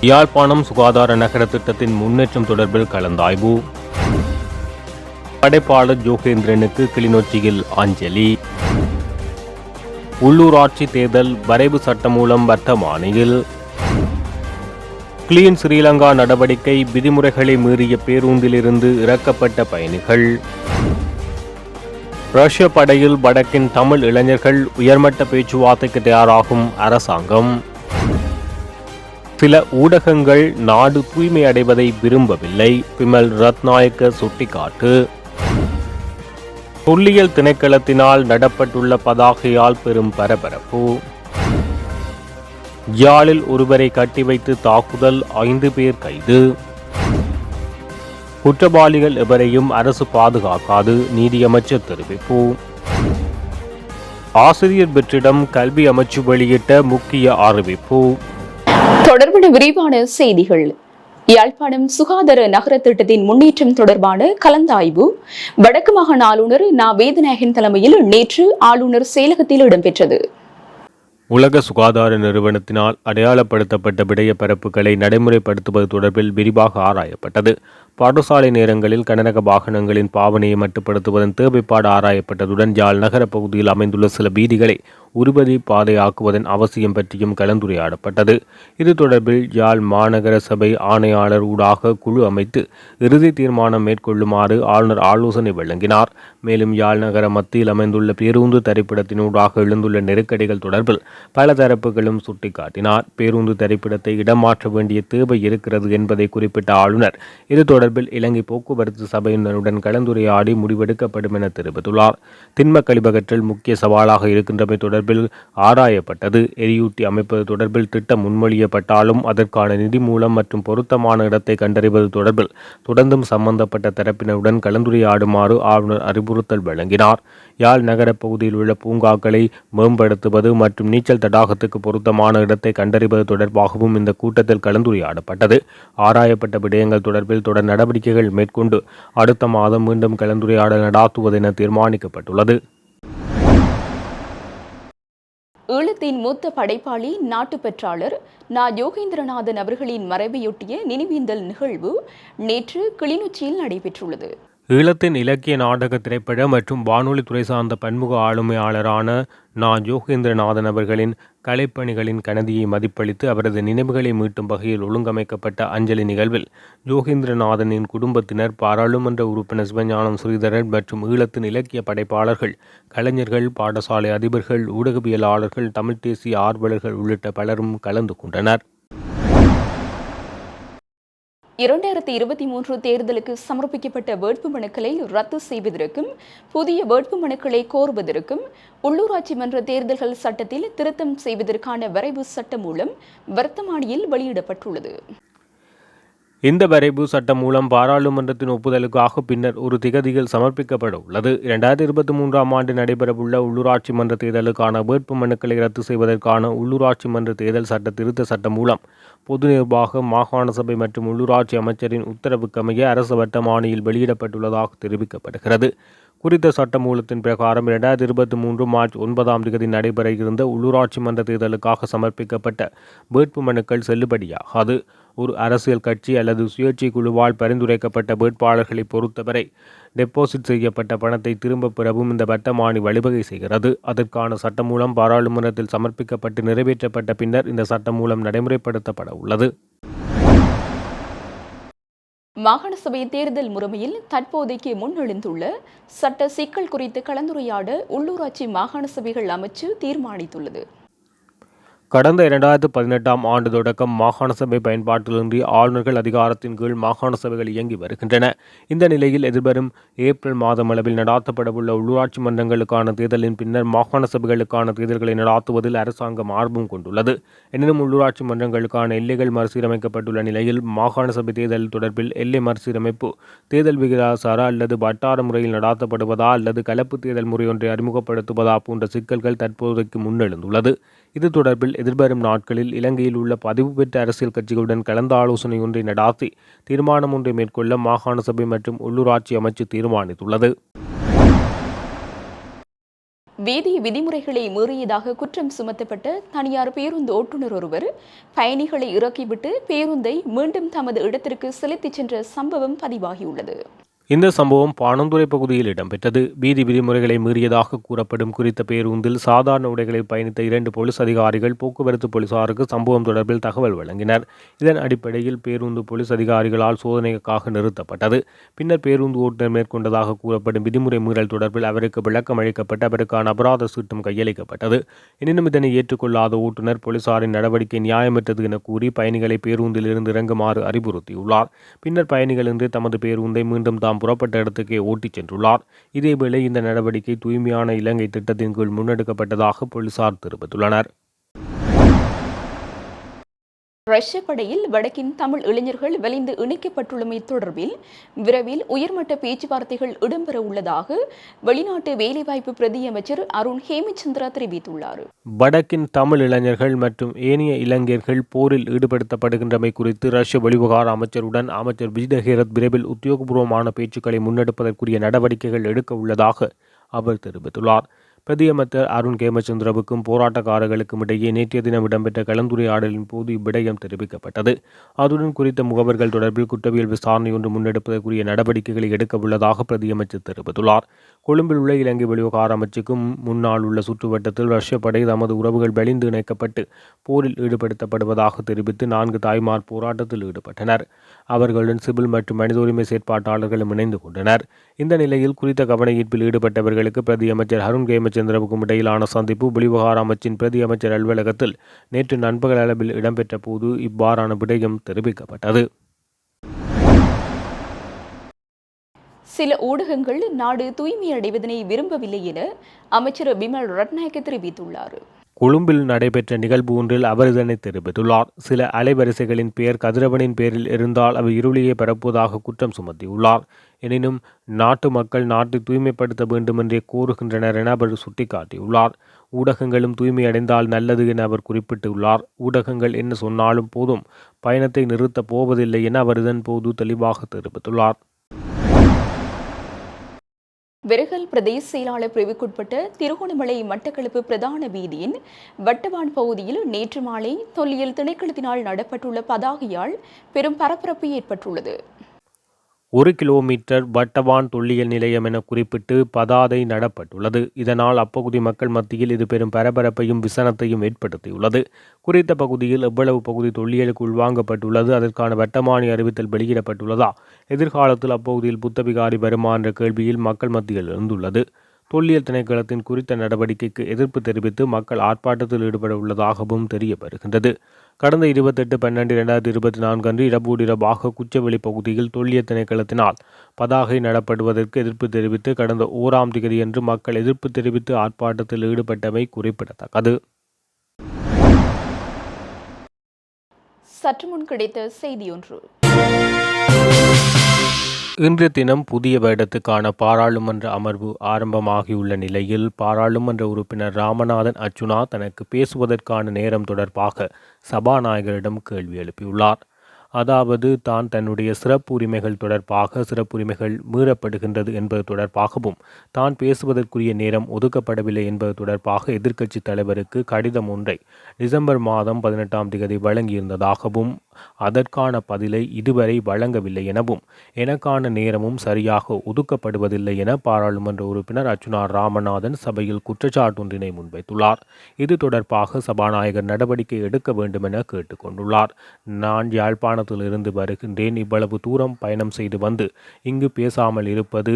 யாழ்ப்பாணம் சுகாதார நகர திட்டத்தின் முன்னேற்றம் தொடர்பில் கலந்தாய்வு. படைப்பாளர் ஜோகேந்திரனுக்கு கிளிநொச்சியில் அஞ்சலி. உள்ளூராட்சி தேர்தல் வரைவு சட்டம் மூலம் வர்த்தமானியில். கிளீன் ஸ்ரீலங்கா நடவடிக்கை விதிமுறைகளை மீறிய பேருந்திலிருந்து இறக்கப்பட்ட பயணிகள். ரஷ்ய படையில் வடக்கின் தமிழ் இளைஞர்கள் உயர்மட்ட பேச்சுவார்த்தைக்கு தயாராகும் அரசாங்கம். சில ஊடகங்கள் நாடு தூய்மை அடைவதை விரும்பவில்லை. பிமல் ரத்நாயக்க சுட்டிக்காட்டு. தொல்லியல் திணைக்களத்தினால் நடப்பட்டுள்ள பதாகையால் பெரும் பரபரப்பு. யாழில் ஒருவரை கட்டி வைத்து தாக்குதல் ஐந்து பேர் கைது. குற்றவாளிகள் எவரையும் அரசு பாதுகாக்காது நீதியமைச்சர் தெரிவிப்பு. ஆசிரியர் பெற்றிடம் கல்வி அமைச்சு வெளியிட்ட முக்கிய அறிவிப்பு. தொடர்பான விரிவான செய்திகள். யாழ்ப்பாணம் சுகாதார நகர திட்டத்தின் முன்னேற்றம் தொடர்பான கலந்தாய்வு. வடக்கு மாகாண ஆளுநர் நா. வேதநாயகன் தலைமையில் நேற்று ஆளுநர் செயலகத்தில் இடம்பெற்றது. உலக சுகாதார நிறுவனத்தினால் அடையாளப்படுத்தப்பட்ட விடய பரப்புகளை நடைமுறைப்படுத்துவது தொடர்பில் விரிவாக ஆராயப்பட்டது. பாடசாலை நேரங்களில் கனரக வாகனங்களின் பாவனையை மட்டுப்படுத்துவதன் தேவைப்பாடு ஆராயப்பட்டதுடன் யாழ் நகர பகுதியில் அமைந்துள்ள சில வீதிகளை உருவதி பாதையாக்குவதன் அவசியம் பற்றியும் கலந்துரையாடப்பட்டது. இது தொடர்பில் யாழ் மாநகர சபை ஆணையாளர் ஊடாக குழு அமைத்து இறுதி தீர்மானம் மேற்கொள்ளுமாறு ஆளுநர் ஆலோசனை வழங்கினார். மேலும் யாழ் நகர மத்தியில் அமைந்துள்ள பேருந்து தரிப்பிடத்தினூடாக எழுந்துள்ள நெருக்கடிகள் தொடர்பில் பல தரப்புகளும் சுட்டிக்காட்டினார். பேருந்து தரிப்பிடத்தை இடமாற்ற வேண்டிய தேவை இருக்கிறது என்பதை குறிப்பிட்ட ஆளுநர் இது தொடர்பில் இலங்கை போக்குவரத்து சபையினருடன் கலந்துரையாடி முடிவெடுக்கப்படும் என தெரிவித்துள்ளார். திண்ம கழிவகற்றில் முக்கிய சவாலாக இருக்கின்றமை தொடர்பில் ஆராயப்பட்டது. எரியூட்டி அமைப்பது தொடர்பில் திட்டம் முன்மொழியப்பட்டாலும் அதற்கான நிதி மூலம் மற்றும் பொருத்தமான இடத்தை கண்டறிவது தொடர்பில் தொடர்ந்தும் சம்பந்தப்பட்ட தரப்பினருடன் கலந்துரையாடுமாறு ஆளுநர் அறிவுறுத்தல் வழங்கினார். யாழ் நகர பகுதியில் உள்ள பூங்காக்களை மேம்படுத்துவது மற்றும் நீச்சல் தடாகத்துக்கு பொருத்தமான இடத்தை கண்டறிவது தொடர்பாகவும் இந்த கூட்டத்தில் கலந்துரையாடப்பட்டது. ஆராயப்பட்ட விடயங்கள் தொடர்பில் தொடர் நடவடிக்கைகள் மேற்கொண்டு அடுத்த மாதம் மீண்டும் கலந்துரையாடல் என தீர்மானிக்கப்பட்டுள்ளது. ஈழத்தின் மூத்த படைப்பாளி நாட்டு பெற்றாளர் நா. யோகேந்திரநாதன் அவர்களின் மறைவையொட்டிய நினைவேந்தல் நிகழ்வு நேற்று கிளிநொச்சியில் நடைபெற்றுள்ளது. ஈழத்தின் இலக்கிய நாடக திரைப்பட மற்றும் வானொலி துறை சார்ந்த பன்முக ஆளுமையாளரான நா. யோகேந்திரநாதன் அவர்களின் கலைப்பணிகளின் கனதியை மதிப்பளித்து அவரது நினைவுகளை மீட்டும் வகையில் ஒழுங்கமைக்கப்பட்ட அஞ்சலி நிகழ்வில் யோகேந்திரநாதனின் குடும்பத்தினர் பாராளுமன்ற உறுப்பினர் சிவஞானம் ஸ்ரீதரன் மற்றும் ஈழத்தின் இலக்கிய படைப்பாளர்கள் கலைஞர்கள் பாடசாலை அதிபர்கள் ஊடகவியலாளர்கள் தமிழ் தேசிய ஆர்வலர்கள் உள்ளிட்ட பலரும் கலந்து கொண்டனர். இரண்டாயிரத்தி இருபத்தி மூன்று தேர்தலுக்கு சமர்ப்பிக்கப்பட்ட வேட்பு மனுக்களை ரத்து செய்வதற்கும் புதிய வேட்பு மனுக்களை கோருவதற்கும் உள்ளூராட்சி மன்ற தேர்தல்கள் சட்டத்தில் திருத்தம் செய்வதற்கான வரைவு சட்டம் மூலம் வர்த்தமானியில் வெளியிடப்பட்டுள்ளது. இந்த வரைவு சட்டம் மூலம் பாராளுமன்றத்தின் ஒப்புதலுக்காக பின்னர் ஒரு திகதியில் சமர்ப்பிக்கப்பட உள்ளது. இரண்டாயிரத்தி இருபத்தி மூன்றாம் ஆண்டு நடைபெறவுள்ள உள்ளூராட்சி மன்ற தேர்தலுக்கான வேட்பு மனுக்களை ரத்து செய்வதற்கான உள்ளூராட்சி மன்ற தேர்தல் சட்ட திருத்த சட்டம் மூலம் பொது நிர்வாகம் மாகாண சபை மற்றும் உள்ளூராட்சி அமைச்சரின் உத்தரவுக்கமைய அரசு வட்டமானியில் வெளியிடப்பட்டுள்ளதாக தெரிவிக்கப்படுகிறது. குறித்த சட்டமூலத்தின் பிரகாரம் இரண்டாயிரத்தி இருபத்தி மூன்று மார்ச் ஒன்பதாம் தேதி நடைபெற இருந்த உள்ளூராட்சி மன்ற தேர்தலுக்காக சமர்ப்பிக்கப்பட்ட வேட்பு மனுக்கள் செல்லுபடியாகாது. ஒரு அரசியல் கட்சி அல்லது சுயேட்சை குழுவால் பரிந்துரைக்கப்பட்ட வேட்பாளர்களை பொறுத்தவரை டெபாசிட் செய்யப்பட்ட பணத்தை திரும்பப் பெறவும் இந்த வட்டமானி வழிவகை செய்கிறது. அதற்கான சட்டமூலம் பாராளுமன்றத்தில் சமர்ப்பிக்கப்பட்டு நிறைவேற்றப்பட்ட பின்னர் இந்த சட்டம் மூலம் நடைமுறைப்படுத்தப்பட உள்ளது. மாகாண சபை தேர்தல் முறைமையில் தற்போதைக்கு முன்னெழுந்துள்ள சட்ட சிக்கல் குறித்து கலந்துரையாட உள்ளூராட்சி மாகாண சபைகள் அமைச்சு தீர்மானித்துள்ளது. கடந்த இரண்டாயிரத்து பதினெட்டாம் ஆண்டு தொடக்கம் மாகாண சபை பயன்பாட்டிலின்றி ஆளுநர்கள் அதிகாரத்தின் கீழ் மாகாண சபைகள் இயங்கி வருகின்றன. இந்த நிலையில் எதிர்வரும் ஏப்ரல் மாதம் அளவில் நடாத்தப்படவுள்ள உள்ளூராட்சி மன்றங்களுக்கான தேர்தலின் பின்னர் மாகாண சபைகளுக்கான தேர்தல்களை நடாத்துவதில் அரசாங்கம் ஆர்வம் கொண்டுள்ளது. எனினும் உள்ளூராட்சி மன்றங்களுக்கான எல்லைகள் மறுசீரமைக்கப்பட்டுள்ள நிலையில் மாகாண சபை தேர்தல் தொடர்பில் எல்லை மறுசீரமைப்பு தேர்தல் விகிதாசார அல்லது வட்டார முறையில் நடாத்தப்படுவதா அல்லது கலப்பு தேர்தல் முறையொன்றை அறிமுகப்படுத்துவதா போன்ற சிக்கல்கள் தற்போதைக்கு முன்னெழுந்துள்ளது. இது தொடர்பில் எதிர்வரும் நாட்களில் இலங்கையில் உள்ள பதிவு பெற்ற அரசியல் கட்சிகளுடன் கலந்த ஆலோசனை ஒன்றை நடாத்தி தீர்மானம் ஒன்றை மேற்கொள்ள மாகாண சபை மற்றும் உள்ளூராட்சி அமைச்சு தீர்மானித்துள்ளது. வீதி விதிமுறைகளை மீறியதாக குற்றம் சுமத்தப்பட்ட தனியார் பேருந்து ஓட்டுநர் ஒருவர் பயணிகளை இறக்கிவிட்டு பேருந்தை மீண்டும் தமது இடத்திற்கு செலுத்திச் சென்ற சம்பவம் பதிவாகியுள்ளது. இந்த சம்பவம் பாணந்துறை பகுதியில் இடம்பெற்றது. வீதி விதிமுறைகளை மீறியதாக கூறப்படும் குறித்த பேருந்தில் சாதாரண உடைகளில் பயணித்த இரண்டு போலீஸ் அதிகாரிகள் போக்குவரத்து போலீசாருக்கு சம்பவம் தொடர்பில் தகவல் வழங்கினர். இதன் அடிப்படையில் பேருந்து போலீஸ் அதிகாரிகளால் சோதனைக்காக நிறுத்தப்பட்டது. பின்னர் பேருந்து ஓட்டுநர் மேற்கொண்டதாக கூறப்படும் விதிமுறை மீறல் தொடர்பில் அவருக்கு விளக்கம் அளிக்கப்பட்டு அவருக்கான அபராத சீட்டும் கையளிக்கப்பட்டது. எனினும் இதனை ஏற்றுக்கொள்ளாத ஓட்டுநர் போலீசாரின் நடவடிக்கை நியாயமற்றது என கூறி பயணிகளை பேருந்திலிருந்து இறங்குமாறு அறிவுறுத்தியுள்ளார். பின்னர் பயணிகள் இன்று தமது பேருந்தை மீண்டும் தாம் புறப்பட்ட இடத்துக்கே ஓட்டிச் சென்றுள்ளார். இதேவேளை இந்த நடவடிக்கை தூய்மையான இலங்கை திட்டத்தின் கீழ் முன்னெடுக்கப்பட்டதாக போலீசார் தெரிவித்துள்ளனர். ரஷ்ய படையில் வடக்கின் தமிழ் இளைஞர்கள் விளைந்து இணைக்கப்பட்டுள்ளமை தொடர்பில் விரைவில் உயர்மட்ட பேச்சுவார்த்தைகள் இடம்பெற உள்ளதாக வெளிநாட்டு வேலைவாய்ப்பு பிரதியமைச்சர் அருண் ஹேமச்சந்திரா தெரிவித்துள்ளார். வடக்கின் தமிழ் இளைஞர்கள் மற்றும் ஏனைய இளைஞர்கள் போரில் ஈடுபடுத்தப்படுகின்றமை குறித்து ரஷ்ய வெளிவிவகார அமைச்சருடன் அமைச்சர் விஜயஹேரத் விரைவில் உத்தியோகபூர்வமான பேச்சுக்களை முன்னெடுப்பதற்குரிய நடவடிக்கைகள் எடுக்க உள்ளதாக அவர் தெரிவித்துள்ளார். பிரதியமைச்சர் அருண் கேமச்சந்திரவுக்கும் போராட்டக்காரர்களுக்கும் இடையே நேற்றைய தினம் இடம்பெற்ற கலந்துரையாடலின் போது இவ்விடயம் தெரிவிக்கப்பட்டது. அதுடன் குறித்த முகவர்கள் தொடர்பில் குற்றவியல் விசாரணை ஒன்று முன்னெடுப்பதற்குரிய நடவடிக்கைகளை எடுக்க உள்ளதாக பிரதியமைச்சர் தெரிவித்துள்ளார். கொழும்பில் உள்ள இலங்கை வெளிவிவகார அமைச்சுக்கும் முன்னால் உள்ள சுற்றுவட்டத்தில் ரஷ்ய படை தமது உறவுகள் வலிந்து இணைக்கப்பட்டு போரில் ஈடுபடுத்தப்படுவதாக தெரிவித்து நான்கு தாய்மார் போராட்டத்தில் ஈடுபட்டனர். அவர்களுடன் சிவில் மற்றும் மனித உரிமை செயற்பாட்டாளர்களும் இணைந்து கொண்டனர். இந்த நிலையில் குறித்த கவன ஈர்ப்பில் ஈடுபட்டவர்களுக்கு பிரதி அமைச்சர் அருண் கேமச்சந்திரவுக்கும் இடையிலான சந்திப்பு புலிவகார அமைச்சின் பிரதி அமைச்சர் அலுவலகத்தில் நேற்று நண்பகல் அளவில் இடம்பெற்ற போது இவ்வாறான விடயம் தெரிவிக்கப்பட்டது. சில ஊடகங்கள் நாடு தூய்மையடைவதனை விரும்பவில்லை என அமைச்சர் பிமல் ரட்நாயக்க தெரிவித்துள்ளார். கொழும்பில் நடைபெற்ற நிகழ்வு ஒன்றில் அவர் இதனை தெரிவித்துள்ளார். சில அலைவரிசைகளின் பெயர் கதிரவனின் பேரில் இருந்தால் அவை இருளியை பரப்புவதாக குற்றம் சுமத்தியுள்ளார். எனினும் நாட்டு மக்கள் நாட்டை தூய்மைப்படுத்த வேண்டுமென்றே கோருகின்றனர் என அவர் சுட்டிக்காட்டியுள்ளார். ஊடகங்களும் தூய்மையடைந்தால் நல்லது என அவர் குறிப்பிட்டுள்ளார். ஊடகங்கள் என்ன சொன்னாலும் போதும் பயணத்தை நிறுத்தப் போவதில்லை என அவர் இதன் போது தெளிவாக தெரிவித்துள்ளார். வெறுகல் பிரதேச செயலாளர் பிரிவுக்குட்பட்ட திருகோணமலை மட்டக்களப்பு பிரதான வீதியின் வட்டவான் பகுதியில் நேற்று மாலை தொல்லியல் திணைக்களத்தினால் நடப்பட்டுள்ள பதாகையால் பெரும் பரபரப்பு ஏற்பட்டுள்ளது. ஒரு கிலோமீட்டர் வட்டவான் தொல்லியல் நிலையம் என குறிப்பிட்டு பதாதை நடப்பட்டுள்ளது. இதனால் அப்பகுதி மக்கள் மத்தியில் இது பெரும் பரபரப்பையும் விசனத்தையும் ஏற்படுத்தியுள்ளது. குறித்த பகுதியில் எவ்வளவு பகுதி தொல்லியலுக்கு உள்வாங்கப்பட்டுள்ளது அதற்கான வட்டமானி அறிவித்தல் வெளியிடப்பட்டுள்ளதா? எதிர்காலத்தில் அப்பகுதியில் புத்தபிகாரி வருமா என்ற கேள்வியில் மக்கள் மத்தியில் இருந்துள்ளது தொல்லியல் திணைக்களத்தின் குறித்த நடவடிக்கைக்கு எதிர்ப்பு தெரிவித்து மக்கள் ஆர்ப்பாட்டத்தில் ஈடுபட உள்ளதாகவும் தெரிய வருகின்றது கடந்த இருபத்தெட்டு பன்னெண்டு இரண்டாயிரத்தி இருபத்தி நான்கு அன்று இடபூடிரபாக இரவாக குச்சவெளி பகுதியில் தொல்லிய திணைக்களத்தினால் பதாகை நடப்படுவதற்கு எதிர்ப்பு தெரிவித்து கடந்த ஓராம் தேதியன்று மக்கள் எதிர்ப்பு தெரிவித்து ஆர்ப்பாட்டத்தில் ஈடுபட்டமை குறிப்பிடத்தக்கது. சற்று முன் கிடைத்த செய்தி ஒன்று. இன்றைய தினம் புதிய வருடத்துக்கான பாராளுமன்ற அமர்வு ஆரம்பமாகியுள்ள நிலையில் பாராளுமன்ற உறுப்பினர் ராமநாதன் அர்ச்சுனா தனக்கு பேசுவதற்கான நேரம் தொடர்பாக சபாநாயகரிடம் கேள்வி எழுப்பியுள்ளார். அதாவது தான் தன்னுடைய சிறப்பு உரிமைகள் தொடர்பாக சிறப்புரிமைகள் மீறப்படுகின்றது என்பது தொடர்பாகவும் தான் பேசுவதற்குரிய நேரம் ஒதுக்கப்படவில்லை என்பது தொடர்பாக எதிர்க்கட்சித் தலைவருக்கு கடிதம் ஒன்றை டிசம்பர் மாதம் பதினெட்டாம் தேதி வழங்கியிருந்ததாகவும் அதற்கான பதிலை இதுவரை வழங்கவில்லை எனவும் எனக்கான நேரமும் சரியாக ஒதுக்கப்படுவதில்லை என பாராளுமன்ற உறுப்பினர் அர்ச்சுனா ராமநாதன் சபையில் குற்றச்சாட்டொன்றினை முன்வைத்துள்ளார். இது தொடர்பாக சபாநாயகர் நடவடிக்கை எடுக்க வேண்டும் என கேட்டுக்கொண்டுள்ளார். நான் யாழ்ப்பாணத்திலிருந்து வருகின்றேன். இவ்வளவு தூரம் பயணம் செய்து வந்து இங்கு பேசாமல் இருப்பது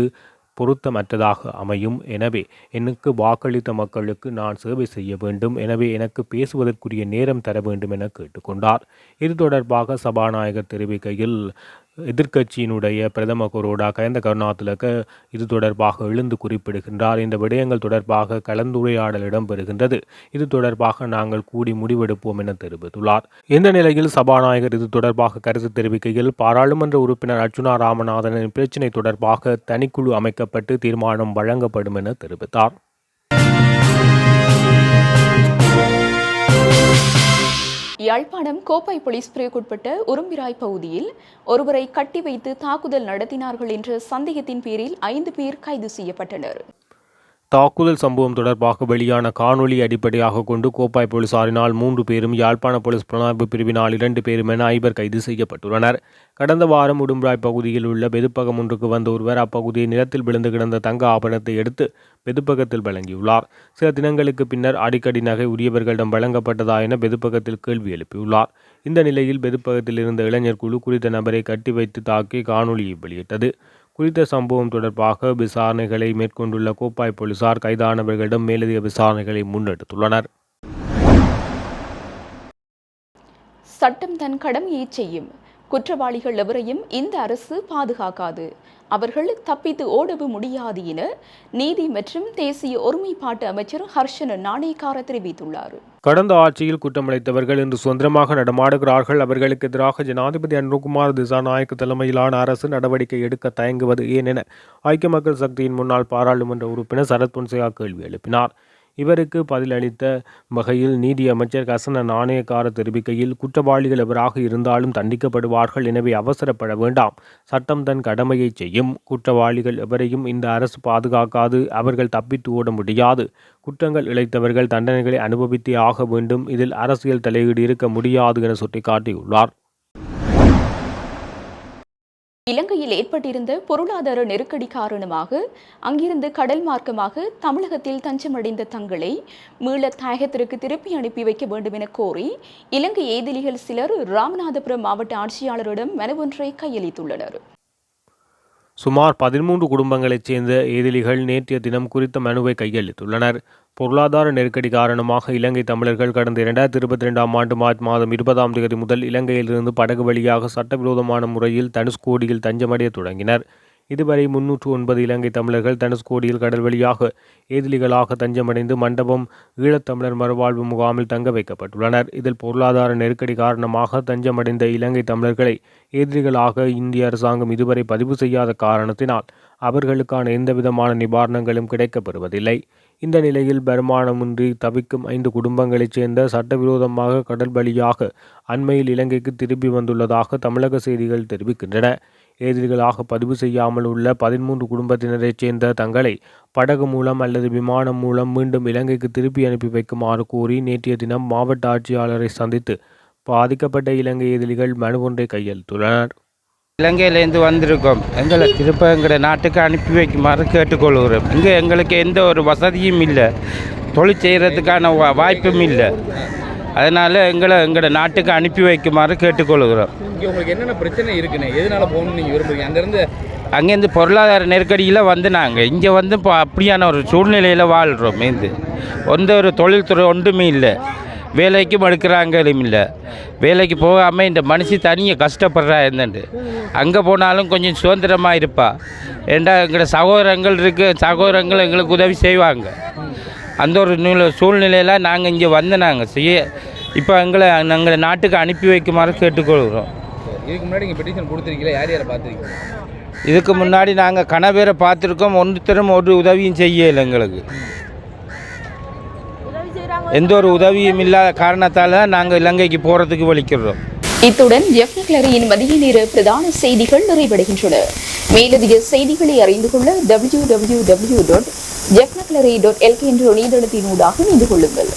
பொருத்தமற்றதாக அமையும். எனவே எனக்கு வாக்களித்த மக்களுக்கு நான் சேவை செய்ய வேண்டும். எனவே எனக்கு பேசுவதற்குரிய நேரம் தர வேண்டும் என கேட்டுக்கொண்டார். இது தொடர்பாக சபாநாயகர் தெரிவிக்கையில் எதிர்க்கட்சியினுடைய பிரதம குருடா கயந்த கருணாதிலக இது தொடர்பாக எழுந்து குறிப்பிடுகின்றார். இந்த விடயங்கள் தொடர்பாக கலந்துரையாடல் இடம்பெறுகின்றது. இது தொடர்பாக நாங்கள் கூடி முடிவெடுப்போம் என தெரிவித்துள்ளார். இந்த நிலையில் சபாநாயகர் இது தொடர்பாக கருத்து தெரிவிக்கையில் பாராளுமன்ற உறுப்பினர் அர்ச்சுனா ராமநாதனின் பிரச்சினை தொடர்பாக தனிக்குழு அமைக்கப்பட்டு தீர்மானம் வழங்கப்படும் என தெரிவித்தார். யாழ்ப்பாணம் கோப்பை போலீஸ் பிரிவுக்குட்பட்ட உரும்பிராய் பகுதியில் ஒருவரை கட்டி வைத்து தாக்குதல் நடத்தினார்கள் என்ற சந்தேகத்தின் பேரில் ஐந்து பேர் கைது செய்யப்பட்டனர். தாக்குதல் சம்பவம் தொடர்பாக வெளியான காணொலி அடிப்படையாக கொண்டு கோப்பாய் போலீசாரினால் மூன்று பேரும் யாழ்ப்பாண போலீஸ் புலனாய்வு பிரிவினால் இரண்டு பேரும் என ஐவர் கைது செய்யப்பட்டுள்ளனர். கடந்த வாரம் உடும்பாய் பகுதியில் உள்ள பெதுப்பகம் ஒன்றுக்கு வந்த ஒருவர் அப்பகுதியை நிலத்தில் விழுந்து கிடந்த தங்க ஆபரணத்தை எடுத்து பெதுப்பகத்தில் வழங்கியுள்ளார். சில தினங்களுக்கு பின்னர் அடிக்கடி நகை உரியவர்களிடம் வழங்கப்பட்டதா என பெதுப்பகத்தில் கேள்வி எழுப்பியுள்ளார். இந்த நிலையில் பெதுப்பகத்தில் இருந்த இளைஞர் குழு குறித்த நபரை கட்டி வைத்து தாக்கி காணொலியை வெளியிட்டது. குறித்த சம்பவம் தொடர்பாக விசாரணைகளை மேற்கொண்டுள்ள கோப்பாய் போலீசார் கைதானவர்களிடம் மேலதிக விசாரணைகளை முன்னெடுத்துள்ளனர். சட்டம் தன் கடமையை செய்யும். குற்றவாளிகள் எவரையும் இந்த அரசு பாதுகாக்காது. அவர்கள் தப்பித்து ஓடவும் முடியாது என நீதி மற்றும் தேசிய ஒருமைப்பாட்டு அமைச்சர் ஹர்ஷன நாணயக்கார தெரிவித்துள்ளார். கடந்த ஆட்சியில் குற்றமளித்தவர்கள் இன்று சுதந்திரமாக நடமாடுகிறார்கள். அவர்களுக்கு எதிராக ஜனாதிபதி அனுகுமார் திசாநாயக் தலைமையிலான அரசு நடவடிக்கை எடுக்க தயங்குவது ஏன் என ஐக்கிய மக்கள் சக்தியின் முன்னாள் பாராளுமன்ற உறுப்பினர் சரத் பொன்சேகா கேள்வி எழுப்பினார். இவருக்கு பதிலளித்த வகையில் நீதி அமைச்சர் கசன நாணயக்கார தெரிவிக்கையில் குற்றவாளிகள் எவராக இருந்தாலும் தண்டிக்கப்படுவார்கள் எனவே அவசரப்பட வேண்டாம். சட்டம் தன் கடமையை செய்யும். குற்றவாளிகள் எவரையும் இந்த அரசு பாதுகாக்காது. அவர்கள் தப்பித்து ஓட முடியாது. குற்றங்கள் இழைத்தவர்கள் தண்டனைகளை அனுபவித்தே ஆக வேண்டும். இதில் அரசியல் தலையீடு இருக்க முடியாது என சுட்டிக்காட்டியுள்ளார். இலங்கையில் ஏற்பட்டிருந்த பொருளாதார நெருக்கடி காரணமாக அங்கிருந்து கடல் மார்க்கமாக தமிழகத்தில் தஞ்சமடைந்த தங்களை மீள தாயகத்திற்கு திருப்பி அனுப்பி வைக்க வேண்டும் என கோரி இலங்கை ஏதிலிகள் சிலர் ராமநாதபுரம் மாவட்ட ஆட்சியாளரிடம் மனு ஒன்றை கையளித்துள்ளனர். சுமார் பதிமூன்று குடும்பங்களைச் சேர்ந்த ஏதிலிகள் நேற்றைய தினம் குறித்த மனுவை கையளித்துள்ளனர். பொருளாதார நெருக்கடி காரணமாக இலங்கை தமிழர்கள் கடந்த இரண்டாயிரத்தி இருபத்தி ரெண்டாம் ஆண்டு மார்ச் மாதம் இருபதாம் தேதி முதல் இலங்கையிலிருந்து படகு வழியாக சட்டவிரோதமான முறையில் தனுஷ்கோடியில் தஞ்சமடைய தொடங்கினர். இதுவரை முன்னூற்று ஒன்பது இலங்கை தமிழர்கள் தனுஷ்கோடியில் கடல் வழியாக ஏதிலிகளாக தஞ்சமடைந்து மண்டபம் ஈழத்தமிழர் மறுவாழ்வு முகாமில் தங்க வைக்கப்பட்டுள்ளனர். இதில் பொருளாதார நெருக்கடி காரணமாக தஞ்சமடைந்த இலங்கை தமிழர்களை ஏதிலிகளாக இந்திய அரசாங்கம் இதுவரை பதிவு செய்யாத காரணத்தினால் அவர்களுக்கான எந்தவிதமான நிவாரணங்களும் கிடைக்கப்பெறுவதில்லை. இந்த நிலையில் வருமானமின்றி தவிக்கும் ஐந்து குடும்பங்களைச் சேர்ந்த சட்டவிரோதமாக கடல் வழியாக அண்மையில் இலங்கைக்கு திரும்பி வந்துள்ளதாக தமிழக செய்திகள் தெரிவிக்கின்றன. எதிரிகளாக பதிவு செய்யாமல் உள்ள பதிமூன்று குடும்பத்தினரைச் சேர்ந்த தங்களை படகு மூலம் அல்லது விமானம் மூலம் மீண்டும் இலங்கைக்கு திருப்பி அனுப்பி வைக்குமாறு கூறி நேற்றைய தினம் மாவட்ட ஆட்சியாளரை சந்தித்து பாதிக்கப்பட்ட இலங்கை எதிரிகள் மனு ஒன்றை கையெழுத்துள்ளனர் இலங்கையிலேருந்து வந்திருக்கோம். எங்களை திருப்ப எங்களை நாட்டுக்கு அனுப்பி வைக்குமாறு கேட்டுக்கொள்கிறோம். இங்கே எங்களுக்கு எந்த ஒரு வசதியும் இல்லை. தொழில் செய்கிறதுக்கான வா வாய்ப்பும் இல்லை. அதனால் எங்களை எங்களோட நாட்டுக்கு அனுப்பி வைக்குமாறு கேட்டுக்கொள்கிறோம். இங்கே உங்களுக்கு என்னென்ன பிரச்சனை இருக்குண்ணே எதனால போகணும்னு நீங்கள் விரும்புறீங்க? அங்கேருந்து அங்கேருந்து பொருளாதார நெருக்கடியில் வந்து நாங்கள் இங்கே வந்து இப்போ அப்படியான ஒரு சூழ்நிலையில் வாழ்கிறோம் இது எந்த ஒரு தொழில்துறை ஒன்றுமே இல்லை. வேலைக்கும் எடுக்கிறாங்களும் இல்லை. வேலைக்கு போகாமல் இந்த மனுஷி தனியாக கஷ்டப்படுறா என்னண்டு. அங்கே போனாலும் கொஞ்சம் சுதந்திரமாக இருப்பா. ஏண்டா எங்களோட சகோதரங்கள் இருக்கு சகோதரங்கள் எங்களுக்கு உதவி செய்வாங்க. அந்த ஒரு நில சூழ்நிலையில் நாங்கள் இங்கே வந்து நாங்கள் செய்ய இப்போ எங்களை எங்களை நாட்டுக்கு அனுப்பி வைக்குமாறு கேட்டுக்கொள்கிறோம். இதுக்கு முன்னாடி நீங்கள் பெட்டிஷன் கொடுத்துருக்கீங்களா? யார் யாரை பார்த்துருக்கீங்க? இதுக்கு முன்னாடி நாங்கள் கணவரை பார்த்துருக்கோம் ஒன்றுத்தரும் ஒரு உதவியும் செய்யலை எங்களுக்கு. எந்த ஒரு உதவியும் இல்லாத காரணத்தால் நாங்கள் இலங்கைக்கு போகிறதுக்கு வலிக்கிறோம் இத்துடன் ஜெஃப்னக்லரியின் மதிய நேர பிரதான செய்திகள் நிறைவடைகின்றன. மேலதிக செய்திகளை அறிந்து கொள்ள டபிள்யூ டபிள்யூ டபிள்யூ டாட் ஜெஃப்னக்லரி டாட் எல்கே என்ற இணையதளத்தினூடாக இணைந்து கொள்ளுங்கள்.